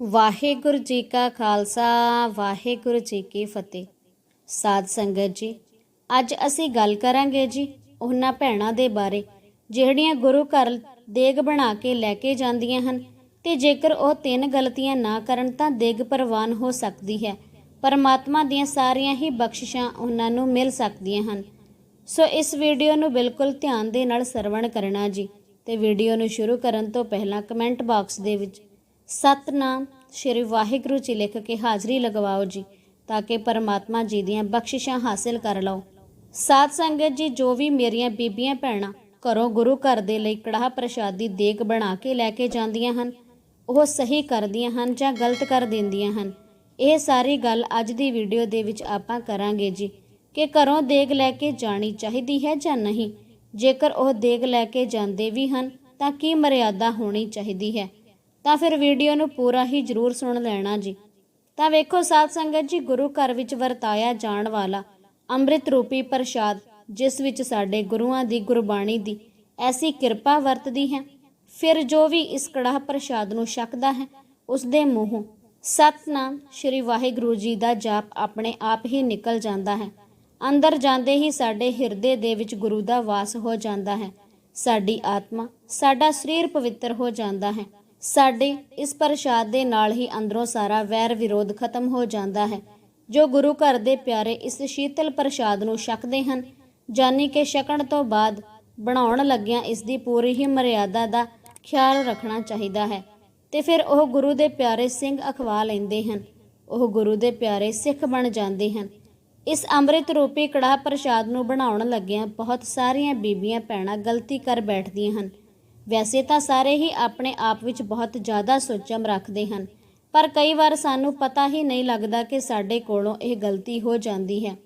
ਵਾਹਿਗੁਰੂ ਜੀ ਕਾ ਖਾਲਸਾ, ਵਾਹਿਗੁਰੂ ਜੀ ਕੀ ਫਤਿਹ। ਸਾਧ ਸੰਗਤ ਜੀ, ਅੱਜ ਅਸੀਂ ਗੱਲ ਕਰਾਂਗੇ ਜੀ ਉਹਨਾਂ ਭੈਣਾਂ ਦੇ ਬਾਰੇ, ਜਿਹੜੀਆਂ ਗੁਰੂ ਘਰ ਦੇਗ ਬਣਾ ਕੇ ਲੈ ਕੇ ਜਾਂਦੀਆਂ ਹਨ ਤੇ ਜੇਕਰ ਉਹ ਤਿੰਨ ਗਲਤੀਆਂ ਨਾ ਕਰਨ ਤਾਂ ਦੇਗ ਪ੍ਰਵਾਨ ਹੋ ਸਕਦੀ ਹੈ। ਪਰਮਾਤਮਾ ਦੀਆਂ ਸਾਰੀਆਂ ਹੀ ਬਖਸ਼ਿਸ਼ਾਂ ਉਹਨਾਂ ਨੂੰ ਮਿਲ ਸਕਦੀਆਂ ਹਨ। ਸੋ ਇਸ ਵੀਡੀਓ ਨੂੰ ਬਿਲਕੁਲ ਧਿਆਨ ਦੇ ਨਾਲ ਸਰਵਣ ਕਰਨਾ ਜੀ ਤੇ ਵੀਡੀਓ ਨੂੰ ਸ਼ੁਰੂ ਕਰਨ ਤੋਂ ਪਹਿਲਾਂ ਕਮੈਂਟ ਬਾਕਸ ਦੇ ਵਿੱਚ ਸਤਨਾਮ, ਸ਼੍ਰੀ ਵਾਹਿਗੁਰੂ ਜੀ ਲਿਖ ਕੇ ਹਾਜ਼ਰੀ ਲਗਵਾਓ ਜੀ, ਤਾਂ ਕਿ ਪਰਮਾਤਮਾ ਜੀ ਦੀਆਂ ਬਖਸ਼ਿਸ਼ਾਂ ਹਾਸਿਲ ਕਰ ਲਓ। ਸਾਧ ਸੰਗਤ ਜੀ, ਜੋ ਵੀ ਮੇਰੀਆਂ ਬੀਬੀਆਂ ਭੈਣਾਂ ਘਰੋਂ ਗੁਰੂ ਘਰ ਦੇ ਲਈ ਕੜਾਹ ਪ੍ਰਸ਼ਾਦੀ ਦੇਗ ਬਣਾ ਕੇ ਲੈ ਕੇ ਜਾਂਦੀਆਂ ਹਨ, ਉਹ ਸਹੀ ਕਰਦੀਆਂ ਹਨ ਜਾਂ ਗਲਤ ਕਰ ਦਿੰਦੀਆਂ ਹਨ, ਇਹ ਸਾਰੀ ਗੱਲ ਅੱਜ ਦੀ ਵੀਡੀਓ ਦੇ ਵਿੱਚ ਆਪਾਂ ਕਰਾਂਗੇ ਜੀ, ਕਿ ਘਰੋਂ ਦੇਗ ਲੈ ਕੇ ਜਾਣੀ ਚਾਹੀਦੀ ਹੈ ਜਾਂ ਨਹੀਂ? ਜੇਕਰ ਉਹ ਦੇਗ ਲੈ ਕੇ ਜਾਂਦੇ ਵੀ ਹਨ, ਤਾਂ ਕੀ ਮਰਿਆਦਾ ਹੋਣੀ ਚਾਹੀਦੀ ਹੈ? ਤਾਂ ਫਿਰ ਵੀਡੀਓ ਨੂੰ ਪੂਰਾ ਹੀ ਜ਼ਰੂਰ ਸੁਣ ਲੈਣਾ ਜੀ। ਤਾਂ ਵੇਖੋ, ਸਾਧ ਸੰਗਤ ਜੀ, ਗੁਰੂ ਘਰ ਵਿੱਚ ਵਰਤਾਇਆ ਜਾਣ ਵਾਲਾ ਅੰਮ੍ਰਿਤ ਰੂਪੀ ਪ੍ਰਸ਼ਾਦ, ਜਿਸ ਵਿੱਚ ਸਾਡੇ ਗੁਰੂਆਂ ਦੀ ਗੁਰਬਾਣੀ ਦੀ ਐਸੀ ਕਿਰਪਾ ਵਰਤਦੀ ਹੈ, ਫਿਰ ਜੋ ਵੀ ਇਸ ਕੜਾਹ ਪ੍ਰਸ਼ਾਦ ਨੂੰ ਛਕਦਾ ਹੈ ਉਸ ਦੇ ਮੂੰਹੋਂ ਸਤਨਾਮ ਸ਼੍ਰੀ ਵਾਹਿਗੁਰੂ ਜੀ ਦਾ ਜਾਪ ਆਪਣੇ ਆਪ ਹੀ ਨਿਕਲ ਜਾਂਦਾ ਹੈ। ਅੰਦਰ ਜਾਂਦੇ ਹੀ ਸਾਡੇ ਹਿਰਦੇ ਦੇ ਵਿੱਚ ਗੁਰੂ ਦਾ ਵਾਸ ਹੋ ਜਾਂਦਾ ਹੈ। ਸਾਡੀ ਆਤਮਾ, ਸਾਡਾ ਸਰੀਰ ਪਵਿੱਤਰ ਹੋ ਜਾਂਦਾ ਹੈ। ਸਾਡੇ ਇਸ ਪ੍ਰਸ਼ਾਦ ਦੇ ਨਾਲ ਹੀ ਅੰਦਰੋਂ ਸਾਰਾ ਵੈਰ ਵਿਰੋਧ ਖਤਮ ਹੋ ਜਾਂਦਾ ਹੈ। ਜੋ ਗੁਰੂ ਘਰ ਦੇ ਪਿਆਰੇ ਇਸ ਸ਼ੀਤਲ ਪ੍ਰਸ਼ਾਦ ਨੂੰ ਛਕਦੇ ਹਨ, ਜਾਨੀ ਕਿ ਛਕਣ ਤੋਂ ਬਾਅਦ ਬਣਾਉਣ ਲੱਗਿਆਂ ਇਸ ਦੀ ਪੂਰੀ ਹੀ ਮਰਿਆਦਾ ਦਾ ਖਿਆਲ ਰੱਖਣਾ ਚਾਹੀਦਾ ਹੈ। ਤੇ ਫਿਰ ਉਹ ਗੁਰੂ ਦੇ ਪਿਆਰੇ ਸਿੰਘ ਅਖਵਾ ਲੈਂਦੇ ਹਨ। ਉਹ ਗੁਰੂ ਦੇ ਪਿਆਰੇ ਸਿੱਖ ਬਣ ਜਾਂਦੇ ਹਨ। ਇਸ ਅੰਮ੍ਰਿਤ ਰੂਪੀ ਕੜਾਹ ਪ੍ਰਸ਼ਾਦ ਨੂੰ ਬਣਾਉਣ ਲੱਗਿਆਂ ਬਹੁਤ ਸਾਰੀਆਂ ਬੀਬੀਆਂ ਭੈਣਾਂ ਗਲਤੀ ਕਰ ਬੈਠਦੀਆਂ ਹਨ। ਵੈਸੇ ਤਾਂ ਸਾਰੇ ਹੀ ਆਪਣੇ ਆਪ ਵਿੱਚ ਬਹੁਤ ਜ਼ਿਆਦਾ ਸੋਚਮ ਰੱਖਦੇ ਹਨ, ਪਰ ਕਈ ਵਾਰ ਸਾਨੂੰ ਪਤਾ ਹੀ ਨਹੀਂ ਲੱਗਦਾ ਕਿ ਸਾਡੇ ਕੋਲੋਂ ਇਹ ਗਲਤੀ ਹੋ ਜਾਂਦੀ ਹੈ,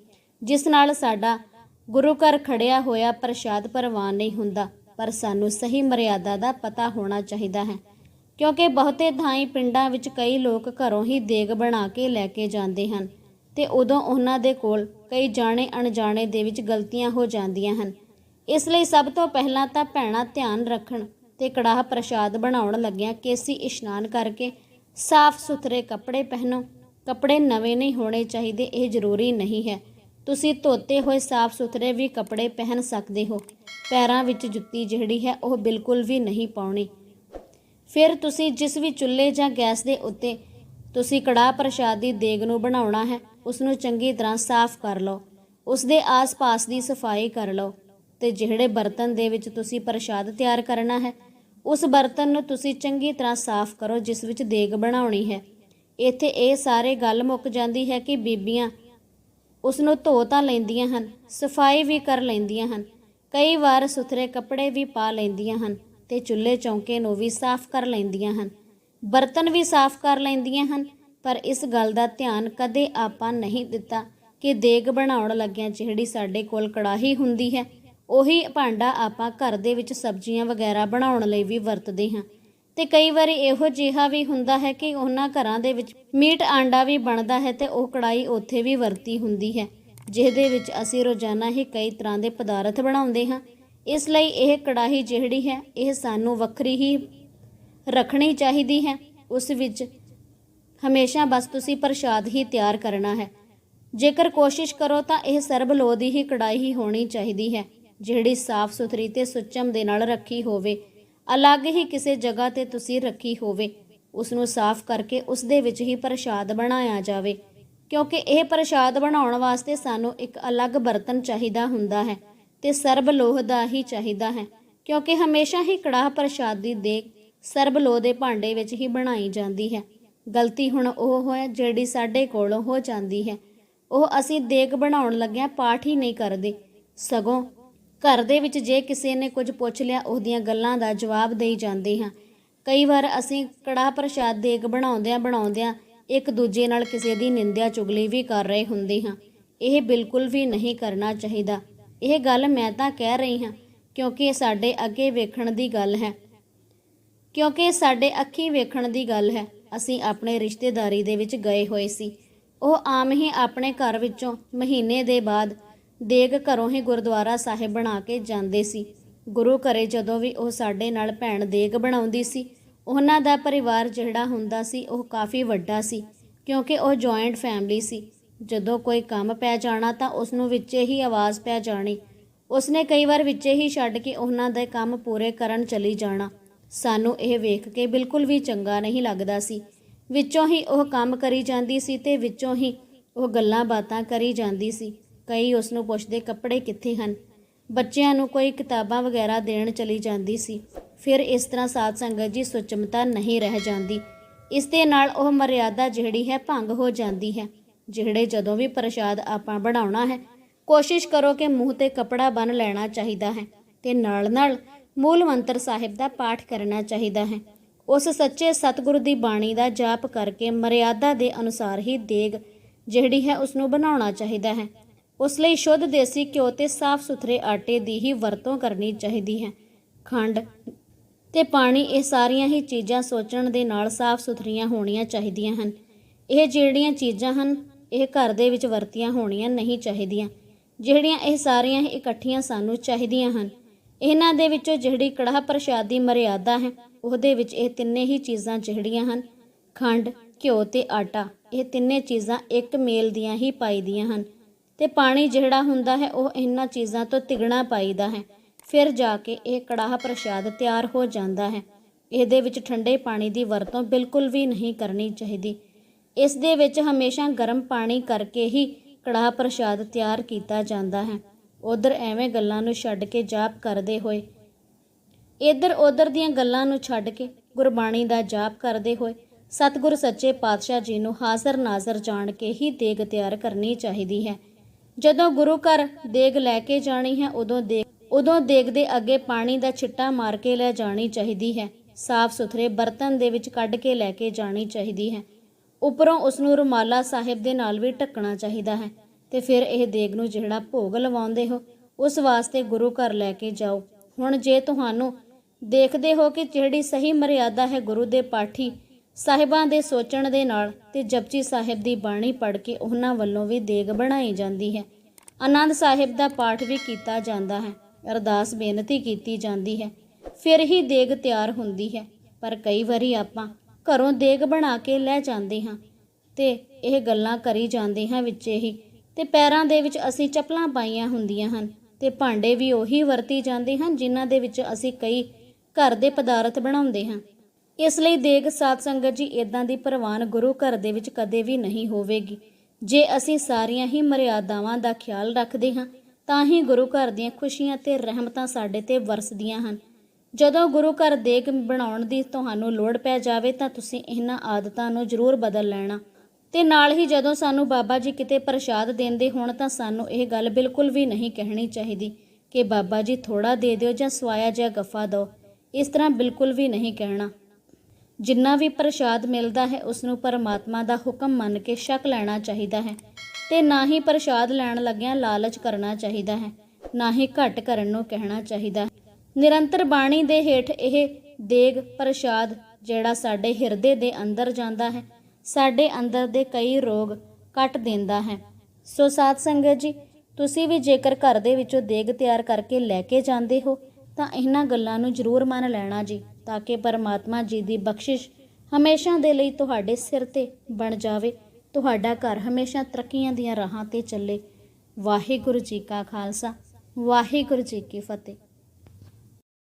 ਜਿਸ ਨਾਲ ਸਾਡਾ ਗੁਰੂ ਘਰ ਖੜਿਆ ਹੋਇਆ ਪ੍ਰਸ਼ਾਦ ਪ੍ਰਵਾਨ ਨਹੀਂ ਹੁੰਦਾ, ਪਰ ਸਾਨੂੰ ਸਹੀ ਮਰਿਆਦਾ ਦਾ ਪਤਾ ਹੋਣਾ ਚਾਹੀਦਾ ਹੈ, ਕਿਉਂਕਿ ਬਹੁਤੇ ਥਾਈਂ ਪਿੰਡਾਂ ਵਿੱਚ ਕਈ ਲੋਕ ਘਰੋਂ ਹੀ ਦੇਗ ਬਣਾ ਕੇ ਲੈ ਕੇ ਜਾਂਦੇ ਹਨ, ਤੇ ਉਦੋਂ ਉਹਨਾਂ ਦੇ ਕੋਲ ਕਈ ਜਾਣੇ ਅਣਜਾਣੇ ਦੇ ਵਿੱਚ ਗਲਤੀਆਂ ਹੋ ਜਾਂਦੀਆਂ ਹਨ ਇਸ ਲਈ ਸਭ ਤੋਂ ਪਹਿਲਾਂ ਤਾਂ ਭੈਣਾਂ ਧਿਆਨ ਰੱਖਣ ਤੇ ਕੜਾਹ ਪ੍ਰਸ਼ਾਦ ਬਣਾਉਣ ਲੱਗਿਆਂ ਕੇਸੀ ਇਸ਼ਨਾਨ ਕਰਕੇ ਸਾਫ਼ ਸੁਥਰੇ ਕੱਪੜੇ ਪਹਿਨੋ। ਕੱਪੜੇ ਨਵੇਂ ਨਹੀਂ ਹੋਣੇ ਚਾਹੀਦੇ, ਇਹ ਜ਼ਰੂਰੀ ਨਹੀਂ ਹੈ। ਤੁਸੀਂ ਧੋਤੇ ਹੋਏ ਸਾਫ਼ ਸੁਥਰੇ ਵੀ ਕੱਪੜੇ ਪਹਿਨ ਸਕਦੇ ਹੋ। ਪੈਰਾਂ ਵਿੱਚ ਜੁੱਤੀ ਜਿਹੜੀ ਹੈ, ਉਹ ਬਿਲਕੁਲ ਵੀ ਨਹੀਂ ਪਾਉਣੀ। ਫਿਰ ਤੁਸੀਂ ਜਿਸ ਵੀ ਚੁੱਲ੍ਹੇ ਜਾਂ ਗੈਸ ਦੇ ਉੱਤੇ ਤੁਸੀਂ ਕੜਾਹ ਪ੍ਰਸ਼ਾਦ ਦੀ ਦੇਗ ਨੂੰ ਬਣਾਉਣਾ ਹੈ ਉਸ ਨੂੰ ਚੰਗੀ ਤਰ੍ਹਾਂ ਸਾਫ਼ ਕਰ ਲਓ। ਉਸ ਦੇ ਆਸ-ਪਾਸ ਦੀ ਸਫ਼ਾਈ ਕਰ ਲਓ। ਤੇ ਜਿਹੜੇ ਬਰਤਨ ਦੇ ਵਿੱਚ ਤੁਸੀਂ ਪ੍ਰਸ਼ਾਦ ਤਿਆਰ ਕਰਨਾ ਹੈ, ਉਸ ਬਰਤਨ ਨੂੰ ਤੁਸੀਂ ਚੰਗੀ ਤਰ੍ਹਾਂ ਸਾਫ਼ ਕਰੋ, ਜਿਸ ਵਿੱਚ ਦੇਗ ਬਣਾਉਣੀ ਹੈ। ਇੱਥੇ ਇਹ ਸਾਰੇ ਗੱਲ ਮੁੱਕ ਜਾਂਦੀ ਹੈ ਕਿ ਬੀਬੀਆਂ ਉਸ ਨੂੰ ਧੋ ਤਾਂ ਲੈਂਦੀਆਂ ਹਨ, ਸਫ਼ਾਈ ਵੀ ਕਰ ਲੈਂਦੀਆਂ ਹਨ, ਕਈ ਵਾਰ ਸੁਥਰੇ ਕੱਪੜੇ ਵੀ ਪਾ ਲੈਂਦੀਆਂ ਹਨ ਤੇ ਚੁੱਲ੍ਹੇ ਚੌਂਕੇ ਨੂੰ ਵੀ ਸਾਫ਼ ਕਰ ਲੈਂਦੀਆਂ ਹਨ। ਬਰਤਨ ਵੀ ਸਾਫ਼ ਕਰ ਲੈਂਦੀਆਂ ਹਨ, ਪਰ ਇਸ ਗੱਲ ਦਾ ਧਿਆਨ ਕਦੇ ਆਪਾਂ ਨਹੀਂ ਦਿੱਤਾ ਕਿ ਦੇਗ ਬਣਾਉਣ ਲੱਗਿਆਂ ਜਿਹੜੀ ਸਾਡੇ ਕੋਲ ਕੜਾਹੀ ਹੁੰਦੀ ਹੈ ਉਹੀ ਭਾਂਡਾ ਆਪਾਂ ਘਰ ਦੇ ਵਿੱਚ ਸਬਜ਼ੀਆਂ ਵਗੈਰਾ ਬਣਾਉਣ ਲਈ ਵੀ ਵਰਤਦੇ ਹਾਂ। ਤੇ ਕਈ ਵਾਰੀ ਇਹੋ ਜਿਹਾ ਵੀ ਹੁੰਦਾ ਹੈ ਕਿ ਉਹਨਾਂ ਘਰਾਂ ਦੇ ਵਿੱਚ ਮੀਟ ਆਂਡਾ ਵੀ ਬਣਦਾ ਹੈ ਤੇ ਉਹ ਕੜਾਈ ਉੱਥੇ ਵੀ ਵਰਤੀ ਹੁੰਦੀ ਹੈ, ਜਿਹਦੇ ਵਿੱਚ ਅਸੀਂ ਰੋਜ਼ਾਨਾ ਹੀ ਕਈ ਤਰ੍ਹਾਂ ਦੇ ਪਦਾਰਥ ਬਣਾਉਂਦੇ ਹਾਂ। ਇਸ ਲਈ ਇਹ ਕੜਾਹੀ ਜਿਹੜੀ ਹੈ, ਇਹ ਸਾਨੂੰ ਵੱਖਰੀ ਹੀ ਰੱਖਣੀ ਚਾਹੀਦੀ ਹੈ। ਉਸ ਵਿੱਚ ਹਮੇਸ਼ਾ ਬਸ ਤੁਸੀਂ ਪ੍ਰਸ਼ਾਦ ਹੀ ਤਿਆਰ ਕਰਨਾ ਹੈ। ਜੇਕਰ ਕੋਸ਼ਿਸ਼ ਕਰੋ ਤਾਂ ਇਹ ਸਰਬ ਲੋਹ ਦੀ ਹੀ ਕੜਾਈ ਹੀ ਹੋਣੀ ਚਾਹੀਦੀ ਹੈ। ਜਿਹੜੀ ਸਾਫ਼ ਸੁਥਰੀ ਤੇ ਸੁੱਚਮ ਦੇ ਨਾਲ ਰੱਖੀ ਹੋਵੇ, ਅਲੱਗ ਹੀ ਕਿਸੇ ਜਗ੍ਹਾ ਤੇ ਤੁਸੀਂ ਰੱਖੀ ਹੋਵੇ ਉਸ ਨੂੰ ਸਾਫ਼ ਕਰਕੇ ਉਸ ਦੇ ਵਿੱਚ ਹੀ ਪ੍ਰਸ਼ਾਦ ਬਣਾਇਆ ਜਾਵੇ। ਕਿਉਂਕਿ ਇਹ ਪ੍ਰਸ਼ਾਦ ਬਣਾਉਣ ਵਾਸਤੇ ਸਾਨੂੰ ਇੱਕ ਅਲੱਗ ਬਰਤਨ ਚਾਹੀਦਾ ਹੁੰਦਾ ਹੈ ਤੇ ਸਰਬ ਲੋਹ ਦਾ ਹੀ ਚਾਹੀਦਾ ਹੈ, ਕਿਉਂਕਿ ਹਮੇਸ਼ਾ ਹੀ ਕੜਾਹ ਪ੍ਰਸ਼ਾਦ ਦੀ ਦੇਗ ਸਰਬ ਲੋਹ ਦੇ ਭਾਂਡੇ ਵਿੱਚ ਹੀ ਬਣਾਈ ਜਾਂਦੀ ਹੈ। ਗਲਤੀ ਹੁਣ ਉਹ ਹੈ ਜਿਹੜੀ ਸਾਡੇ ਕੋਲੋਂ ਹੋ ਜਾਂਦੀ ਹੈ। ਉਹ ਅਸੀਂ ਦੇਗ ਬਣਾਉਣ ਲੱਗਿਆਂ ਪਾਠ ਹੀ ਨਹੀਂ ਕਰਦੇ। ਸਗੋਂ ਘਰ ਦੇ ਵਿੱਚ ਜੇ ਕਿਸੇ ਨੇ ਕੁਝ ਪੁੱਛ ਲਿਆ, ਉਹਦੀਆਂ ਗੱਲਾਂ ਦਾ ਜਵਾਬ ਦੇਈ ਜਾਂਦੇ ਹਾਂ। ਕਈ ਵਾਰ ਅਸੀਂ ਕੜਾਹ ਪ੍ਰਸ਼ਾਦ ਦੇਗ ਬਣਾਉਂਦਿਆਂ ਬਣਾਉਂਦਿਆਂ ਇੱਕ ਦੂਜੇ ਨਾਲ ਕਿਸੇ ਦੀ ਨਿੰਦਿਆ ਚੁਗਲੀ ਵੀ ਕਰ ਰਹੇ ਹੁੰਦੇ ਹਾਂ। ਇਹ ਬਿਲਕੁਲ ਵੀ ਨਹੀਂ ਕਰਨਾ ਚਾਹੀਦਾ। ਇਹ ਗੱਲ ਮੈਂ ਤਾਂ ਕਹਿ ਰਹੀ ਹਾਂ, ਕਿਉਂਕਿ ਇਹ ਸਾਡੇ ਅੱਗੇ ਵੇਖਣ ਦੀ ਗੱਲ ਹੈ। ਕਿਉਂਕਿ ਸਾਡੇ ਅੱਖੀ ਵੇਖਣ ਦੀ ਗੱਲ ਹੈ। ਅਸੀਂ ਆਪਣੇ ਰਿਸ਼ਤੇਦਾਰੀ ਦੇ ਵਿੱਚ ਗਏ ਹੋਏ ਸੀ। ਉਹ ਆਮ ਹੀ ਆਪਣੇ ਘਰ ਵਿੱਚੋਂ ਮਹੀਨੇ ਦੇ ਬਾਅਦ ਦੇਗ ਘਰੋਂ ਹੀ ਗੁਰਦੁਆਰਾ ਸਾਹਿਬ ਬਣਾ ਕੇ ਜਾਂਦੇ ਸੀ। ਗੁਰੂ ਘਰੇ ਜਦੋਂ ਵੀ ਉਹ ਸਾਡੇ ਨਾਲ ਭੈਣ ਦੇਗ ਬਣਾਉਂਦੀ ਸੀ, ਉਹਨਾਂ ਦਾ ਪਰਿਵਾਰ ਜਿਹੜਾ ਹੁੰਦਾ ਸੀ, ਉਹ ਕਾਫੀ ਵੱਡਾ ਸੀ, ਕਿਉਂਕਿ ਉਹ ਜੁਆਇੰਟ ਫੈਮਿਲੀ ਸੀ। ਜਦੋਂ ਕੋਈ ਕੰਮ ਪੈ ਜਾਣਾ ਤਾਂ ਉਸ ਨੂੰ ਵਿੱਚੇ ਹੀ ਆਵਾਜ਼ ਪੈ ਜਾਣੀ। ਉਸਨੇ ਕਈ ਵਾਰ ਵਿੱਚੇ ਹੀ ਛੱਡ ਕੇ ਉਹਨਾਂ ਦੇ ਕੰਮ ਪੂਰੇ ਕਰਨ ਚਲੀ ਜਾਣਾ। ਸਾਨੂੰ ਇਹ ਵੇਖ ਕੇ ਬਿਲਕੁਲ ਵੀ ਚੰਗਾ ਨਹੀਂ ਲੱਗਦਾ ਸੀ। ਵਿੱਚੋਂ ਹੀ ਉਹ ਕੰਮ ਕਰੀ ਜਾਂਦੀ ਸੀ ਤੇ ਵਿੱਚੋਂ ਹੀ ਉਹ ਗੱਲਾਂ ਬਾਤਾਂ ਕਰੀ ਜਾਂਦੀ ਸੀ। ਕਈ ਉਸ ਨੂੰ ਪੁੱਛਦੇ ਕੱਪੜੇ ਕਿੱਥੇ ਹਨ? ਬੱਚਿਆਂ ਨੂੰ ਕੋਈ ਕਿਤਾਬਾਂ ਵਗੈਰਾ ਦੇਣ ਚਲੀ ਜਾਂਦੀ ਸੀ। ਫਿਰ ਇਸ ਤਰ੍ਹਾਂ ਸਾਧ ਸੰਗਤ ਜੀ ਸੁਚਮਤਾ ਨਹੀਂ ਰਹਿ ਜਾਂਦੀ। ਇਸ ਦੇ ਨਾਲ ਉਹ ਮਰਿਆਦਾ ਜਿਹੜੀ ਹੈ ਭੰਗ ਹੋ ਜਾਂਦੀ ਹੈ। ਜਿਹੜੇ ਜਦੋਂ ਵੀ ਪ੍ਰਸ਼ਾਦ ਆਪਾਂ ਬਣਾਉਣਾ ਹੈ, ਕੋਸ਼ਿਸ਼ ਕਰੋ ਕਿ ਮੂੰਹ ਤੇ ਕਪੜਾ ਬੰਨ ਲੈਣਾ ਚਾਹੀਦਾ ਹੈ ਤੇ ਨਾਲ ਨਾਲ ਮੂਲ ਮੰਤਰ ਸਾਹਿਬ ਦਾ ਪਾਠ ਕਰਨਾ ਚਾਹੀਦਾ ਹੈ। ਉਸ ਸੱਚੇ ਸਤਿਗੁਰੂ ਦੀ ਬਾਣੀ ਦਾ ਜਾਪ ਕਰਕੇ ਮਰਿਆਦਾ ਦੇ ਅਨੁਸਾਰ ਹੀ ਦੇਗ ਜਿਹੜੀ ਹੈ ਉਸ ਨੂੰ ਬਣਾਉਣਾ ਚਾਹੀਦਾ ਹੈ। ਉਸ ਲਈ ਸ਼ੁੱਧ ਦੇਸੀ ਘਿਓ ਤੇ ਸਾਫ਼ ਸੁਥਰੇ ਆਟੇ ਦੀ ਹੀ ਵਰਤੋਂ ਕਰਨੀ ਚਾਹੀਦੀ ਹੈ। ਖੰਡ ਤੇ ਪਾਣੀ ਇਹ ਸਾਰੀਆਂ ਹੀ ਚੀਜ਼ਾਂ ਸੋਚਣ ਦੇ ਨਾਲ ਸਾਫ਼ ਸੁਥਰੀਆਂ ਹੋਣੀਆਂ ਚਾਹੀਦੀਆਂ ਹਨ। ਇਹ ਜਿਹੜੀਆਂ ਚੀਜ਼ਾਂ ਹਨ, ਇਹ ਘਰ ਦੇ ਵਿੱਚ ਵਰਤੀਆਂ ਹੋਣੀਆਂ ਨਹੀਂ ਚਾਹੀਦੀਆਂ। ਜਿਹੜੀਆਂ ਇਹ ਸਾਰੀਆਂ ਹੀ ਇਕੱਠੀਆਂ ਸਾਨੂੰ ਚਾਹੀਦੀਆਂ ਹਨ। ਇਹਨਾਂ ਦੇ ਵਿੱਚੋਂ ਜਿਹੜੀ ਕੜਾਹ ਪ੍ਰਸ਼ਾਦ ਦੀ ਮਰਿਆਦਾ ਹੈ, ਉਹਦੇ ਵਿੱਚ ਇਹ ਤਿੰਨੇ ਹੀ ਚੀਜ਼ਾਂ ਜਿਹੜੀਆਂ ਹਨ, ਖੰਡ, ਘਿਓ ਤੇ ਆਟਾ, ਇਹ ਤਿੰਨੇ ਚੀਜ਼ਾਂ ਇੱਕ ਮੇਲ ਦੀਆਂ ਹੀ ਪਾਈਦੀਆਂ ਹਨ। ਤੇ ਪਾਣੀ ਜਿਹੜਾ ਹੁੰਦਾ ਹੈ ਉਹ ਇਹਨਾਂ ਚੀਜ਼ਾਂ ਤੋਂ ਤਿਗਣਾ ਪਾਈਦਾ ਹੈ। ਫਿਰ ਜਾ ਕੇ ਇਹ ਕੜਾਹ ਪ੍ਰਸ਼ਾਦ ਤਿਆਰ ਹੋ ਜਾਂਦਾ ਹੈ। ਇਹਦੇ ਵਿੱਚ ਠੰਡੇ ਪਾਣੀ ਦੀ ਵਰਤੋਂ ਬਿਲਕੁਲ ਵੀ ਨਹੀਂ ਕਰਨੀ ਚਾਹੀਦੀ। ਇਸ ਦੇ ਵਿੱਚ ਹਮੇਸ਼ਾ ਗਰਮ ਪਾਣੀ ਕਰਕੇ ਹੀ ਕੜਾਹ ਪ੍ਰਸ਼ਾਦ ਤਿਆਰ ਕੀਤਾ ਜਾਂਦਾ ਹੈ। ਉਧਰ ਐਵੇਂ ਗੱਲਾਂ ਨੂੰ ਛੱਡ ਕੇ ਜਾਪ ਕਰਦੇ ਹੋਏ, ਇੱਧਰ ਉਧਰ ਦੀਆਂ ਗੱਲਾਂ ਨੂੰ ਛੱਡ ਕੇ ਗੁਰਬਾਣੀ ਦਾ ਜਾਪ ਕਰਦੇ ਹੋਏ ਸਤਿਗੁਰ ਸੱਚੇ ਪਾਤਸ਼ਾਹ ਜੀ ਨੂੰ ਹਾਜ਼ਰ ਨਾਜ਼ਰ ਜਾਣ ਕੇ ਹੀ ਦੇਗ ਤਿਆਰ ਕਰਨੀ ਚਾਹੀਦੀ ਹੈ। ਜਦੋਂ ਗੁਰੂ ਘਰ ਦੇਗ ਲੈ ਕੇ ਜਾਣੀ ਹੈ, ਉਦੋਂ ਦੇਗ ਉਦੋਂ ਦੇਗ ਦੇ ਅੱਗੇ ਪਾਣੀ ਦਾ ਛਿੱਟਾ ਮਾਰ ਕੇ ਲੈ ਜਾਣੀ ਚਾਹੀਦੀ ਹੈ। ਸਾਫ਼ ਸੁਥਰੇ ਬਰਤਨ ਦੇ ਵਿੱਚ ਕੱਢ ਕੇ ਲੈ ਕੇ ਜਾਣੀ ਚਾਹੀਦੀ ਹੈ। ਉੱਪਰੋਂ ਉਸ ਨੂੰ ਰੁਮਾਲਾ ਸਾਹਿਬ ਦੇ ਨਾਲ ਵੀ ਢੱਕਣਾ ਚਾਹੀਦਾ ਹੈ ਤੇ ਫਿਰ ਇਹ ਦੇਗ ਨੂੰ ਜਿਹੜਾ ਭੋਗ ਲਵਾਉਂਦੇ ਹੋ, ਉਸ ਵਾਸਤੇ ਗੁਰੂ ਘਰ ਲੈ ਕੇ ਜਾਓ। ਹੁਣ ਜੇ ਤੁਹਾਨੂੰ ਦੇਖਦੇ ਹੋ ਕਿ ਜਿਹੜੀ ਸਹੀ ਮਰਿਆਦਾ ਹੈ ਗੁਰੂ ਦੇ ਪਾਠੀ ਸਾਹਿਬਾਂ ਦੇ ਸੋਚਣ ਦੇ ਨਾਲ ਤੇ ਜਪਜੀ ਸਾਹਿਬ ਦੀ ਬਾਣੀ ਪੜ੍ਹ ਕੇ ਉਹਨਾਂ ਵੱਲੋਂ ਵੀ ਦੇਗ ਬਣਾਈ ਜਾਂਦੀ ਹੈ। ਆਨੰਦ ਸਾਹਿਬ ਦਾ ਪਾਠ ਵੀ ਕੀਤਾ ਜਾਂਦਾ ਹੈ। ਅਰਦਾਸ ਬੇਨਤੀ ਕੀਤੀ ਜਾਂਦੀ ਹੈ। ਫਿਰ ਹੀ ਦੇਗ ਤਿਆਰ ਹੁੰਦੀ ਹੈ। ਪਰ ਕਈ ਵਾਰੀ ਆਪਾਂ ਘਰੋਂ ਦੇਗ ਬਣਾ ਕੇ ਲੈ ਜਾਂਦੇ ਹਾਂ ਤੇ ਇਹ ਗੱਲਾਂ ਕਰੀ ਜਾਂਦੇ ਹਾਂ ਵਿੱਚ ਹੀ ਤੇ ਪੈਰਾਂ ਦੇ ਵਿੱਚ ਅਸੀਂ ਚੱਪਲਾਂ ਪਾਈਆਂ ਹੁੰਦੀਆਂ ਹਨ ਤੇ ਭਾਂਡੇ ਵੀ ਉਹੀ ਵਰਤੀ ਜਾਂਦੇ ਹਨ ਜਿਨ੍ਹਾਂ ਦੇ ਵਿੱਚ ਅਸੀਂ ਕਈ ਘਰ ਦੇ ਪਦਾਰਥ ਬਣਾਉਂਦੇ ਹਾਂ। ਇਸ ਲਈ ਦੇਗ ਸਾਧ ਸੰਗਤ ਜੀ ਇਦਾਂ ਦੀ ਪ੍ਰਵਾਨ ਗੁਰੂ ਘਰ ਦੇ ਵਿੱਚ ਕਦੇ ਵੀ ਨਹੀਂ ਹੋਵੇਗੀ। ਜੇ ਅਸੀਂ ਸਾਰੀਆਂ ਹੀ ਮਰਿਆਦਾਵਾਂ ਦਾ ਖਿਆਲ ਰੱਖਦੇ ਹਾਂ, ਤਾਂ ਹੀ ਗੁਰੂ ਘਰ ਦੀਆਂ ਖੁਸ਼ੀਆਂ ਤੇ ਰਹਿਮਤਾਂ ਸਾਡੇ ਤੇ ਵਰਸਦੀਆਂ ਹਨ। ਜਦੋਂ ਗੁਰੂ ਘਰ ਦੇਗ ਬਣਾਉਣ ਦੀ ਤੁਹਾਨੂੰ ਲੋੜ ਪੈ ਜਾਵੇ, ਤਾਂ ਤੁਸੀਂ ਇਹਨਾਂ ਆਦਤਾਂ ਨੂੰ ਜ਼ਰੂਰ ਬਦਲ ਲੈਣਾ। ਤੇ ਨਾਲ ਹੀ ਜਦੋਂ ਸਾਨੂੰ ਬਾਬਾ ਜੀ ਕਿਤੇ ਪ੍ਰਸ਼ਾਦ ਦਿੰਦੇ ਹੋਣ, ਤਾਂ ਸਾਨੂੰ ਇਹ ਗੱਲ ਬਿਲਕੁਲ ਵੀ ਨਹੀਂ ਕਹਿਣੀ ਚਾਹੀਦੀ ਕਿ ਬਾਬਾ ਜੀ ਥੋੜਾ ਦੇ ਦਿਓ ਜਾਂ ਸਵਾਇਆ ਜਾਂ ਗੱਫਾ ਦਿਓ। ਇਸ ਤਰ੍ਹਾਂ ਬਿਲਕੁਲ ਵੀ ਨਹੀਂ ਕਹਿਣਾ। ਜਿੰਨਾ ਵੀ ਪ੍ਰਸ਼ਾਦ ਮਿਲਦਾ ਹੈ ਉਸ ਨੂੰ ਪਰਮਾਤਮਾ ਦਾ ਹੁਕਮ ਮੰਨ ਕੇ ਸ਼ੱਕ ਲੈਣਾ ਚਾਹੀਦਾ ਹੈ ਤੇ ਨਾ ਹੀ ਪ੍ਰਸ਼ਾਦ ਲੈਣ ਲੱਗਿਆਂ ਲਾਲਚ ਕਰਨਾ ਚਾਹੀਦਾ ਹੈ, ਨਾ ਹੀ ਘੱਟ ਕਰਨ ਨੂੰ ਕਹਿਣਾ ਚਾਹੀਦਾ ਹੈ। ਨਿਰੰਤਰ ਬਾਣੀ ਦੇ ਹੇਠ ਇਹ ਦੇਗ ਪ੍ਰਸ਼ਾਦ ਜਿਹੜਾ ਸਾਡੇ ਹਿਰਦੇ ਦੇ ਅੰਦਰ ਜਾਂਦਾ ਹੈ, ਸਾਡੇ ਅੰਦਰ ਦੇ ਕਈ ਰੋਗ ਕੱਟ ਦਿੰਦਾ ਹੈ। ਸੋ ਸਾਧ ਸੰਗਤ ਜੀ, ਤੁਸੀਂ ਵੀ ਜੇਕਰ ਘਰ ਦੇ ਵਿੱਚੋਂ ਦੇਗ ਤਿਆਰ ਕਰਕੇ ਲੈ ਕੇ ਜਾਂਦੇ ਹੋ, ਤਾਂ ਇਹਨਾਂ ਗੱਲਾਂ ਨੂੰ ਜ਼ਰੂਰ ਮੰਨ ਲੈਣਾ ਜੀ। ਤਾਂ ਕਿ ਪਰਮਾਤਮਾ ਜੀ ਦੀ ਬਖਸ਼ਿਸ਼ ਹਮੇਸ਼ਾ ਦੇ ਲਈ ਤੁਹਾਡੇ ਸਿਰ ਤੇ ਬਣ ਜਾਵੇ। ਤੁਹਾਡਾ ਘਰ ਹਮੇਸ਼ਾ ਤਰੱਕੀਆਂ ਦੀਆਂ ਰਾਹਾਂ ਤੇ ਚੱਲੇ। ਵਾਹਿਗੁਰੂ ਜੀ ਕਾ ਖਾਲਸਾ, ਵਾਹਿਗੁਰੂ ਜੀ ਕੀ ਫਤਿਹ।